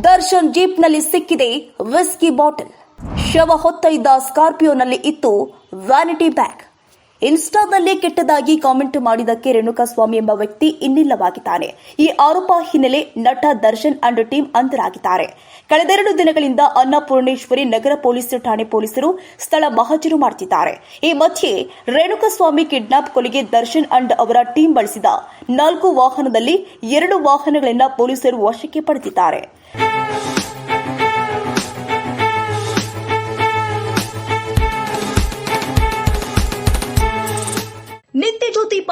ದರ್ಶನ್ ಜೀಪ್ನಲ್ಲಿ ಸಿಕ್ಕಿದೆ whisky bottle ಶವ ಹೊತ್ತ ಇದ್ದ ಸ್ಕಾರ್ಪಿಯೋನಲ್ಲಿ ಇತ್ತು ವ್ಯಾನಿಟಿ ಬ್ಯಾಗ್ ಇನ್ಸ್ಟಾದಲ್ಲಿ ಕೆಟ್ಟದಾಗಿ ಕಾಮೆಂಟ್ ಮಾಡಿದ್ದಕ್ಕೆ ರೇಣುಕಾಸ್ವಾಮಿ ಎಂಬ ವ್ಯಕ್ತಿ ಇನ್ನಿಲ್ಲವಾಗಿದ್ದಾನೆ. ಈ ಆರೋಪ ಹಿನ್ನೆಲೆ ನಟ ದರ್ಶನ್ ಅಂಡ್ ಟೀಮ್ ಅಂತರಾಗಿದ್ದಾರೆ ಕಳೆದೆರಡು ದಿನಗಳಿಂದ ಅನ್ನಪೂರ್ಣೇಶ್ವರಿ ನಗರ ಪೊಲೀಸ್ ಠಾಣೆ ಪೊಲೀಸರು ಸ್ಥಳ ಮಹಜರು ಮಾಡುತ್ತಿದ್ದಾರೆ ಈ ಮಧ್ಯೆ ರೇಣುಕಾಸ್ವಾಮಿ ಕಿಡ್ನಾಪ್ ಕೊಲೆಗೆ ದರ್ಶನ್ ಅಂಡ್ ಅವರ ಟೀಮ್ ಬಳಸಿದ ನಾಲ್ಕು ವಾಹನದಲ್ಲಿ ಎರಡು ವಾಹನಗಳನ್ನು ಪೊಲೀಸರು ವಶಕ್ಕೆ ಪಡೆದಿದ್ದಾರೆ.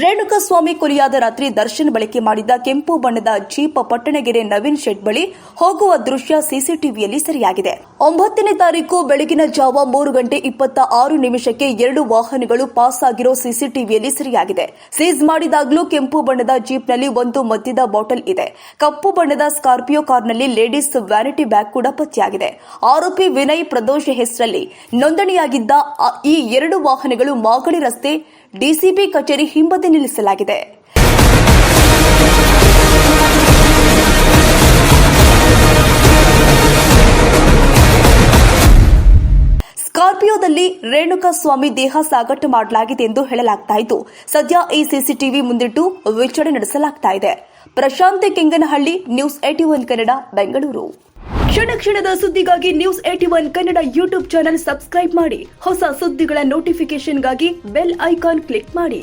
ರೇಣುಕಸ್ವಾಮಿ ಕುರಿಯಾದ ರಾತ್ರಿ ದರ್ಶನ್ ಬಳಕೆ ಮಾಡಿದ ಕೆಂಪು ಬಣ್ಣದ ಜೀಪ್ ಪಟ್ಟಣಗೆರೆ ನವೀನ್ ಶೆಟ್ ಬಳಿ ಹೋಗುವ ದೃಶ್ಯ ಸಿಸಿಟಿವಿಯಲ್ಲಿ ಸೆರೆಯಾಗಿದೆ. ಒಂಬತ್ತನೇ ತಾರೀಕು ಬೆಳಗಿನ ಜಾವ ಮೂರು ಗಂಟೆ ಇಪ್ಪತ್ತ ಆರು ನಿಮಿಷಕ್ಕೆ ಎರಡು ವಾಹನಗಳು ಪಾಸ್ ಆಗಿರೋ ಸಿಸಿಟಿವಿಯಲ್ಲಿ ಸೆರೆಯಾಗಿದೆ. ಸೀಸ್ ಮಾಡಿದಾಗಲೂ ಕೆಂಪು ಬಣ್ಣದ ಜೀಪ್ನಲ್ಲಿ ಒಂದು ಮದ್ಯದ ಬಾಟಲ್ ಇದೆ. ಕಪ್ಪು ಬಣ್ಣದ ಸ್ಕಾರ್ಪಿಯೋ ಕಾರ್ನಲ್ಲಿ ಲೇಡೀಸ್ ವ್ಯಾನಿಟಿ ಬ್ಯಾಗ್ ಕೂಡ ಪತ್ತೆಯಾಗಿದೆ. ಆರೋಪಿ ವಿನಯ್ ಪ್ರದೋಷ್ ಹೆಸರಲ್ಲಿ ನೋಂದಣಿಯಾಗಿದ್ದ ಈ ಎರಡು ವಾಹನಗಳು ಮಾಗಡಿ ರಸ್ತೆ ಡಿಸಿಪಿ ಕಚೇರಿ ಹಿಂಬದಿ ನಿಲ್ಲಿಸಲಾಗಿದೆ. ಸ್ಕಾರ್ಪಿಯೋದಲ್ಲಿ ರೇಣುಕಾ ಸ್ವಾಮಿ ದೇಹ ಸಾಗಾಟ ಮಾಡಲಾಗಿದೆ ಎಂದು ಹೇಳಲಾಗ್ತಾ ಇದ್ದು, ಸದ್ಯ ಈ ಸಿಸಿಟಿವಿ ಮುಂದಿಟ್ಟು ವಿಚಾರಣೆ ನಡೆಸಲಾಗ್ತಾ ಇದೆ. Prashanti Kenganahalli, news AT one Kannada, Bengaluru. ಕ್ಷಣ ಕ್ಷಣದ ಸುದ್ದಿಗಾಗಿ news AT one Kannada YouTube channel subscribe ಮಾಡಿ. ಹೊಸ ಸುದ್ದಿಗಳ ನೋಟಿಫಿಕೇಶನ್ಗಾಗಿ ಬೆಲ್ ಐಕಾನ್ ಕ್ಲಿಕ್ ಮಾಡಿ.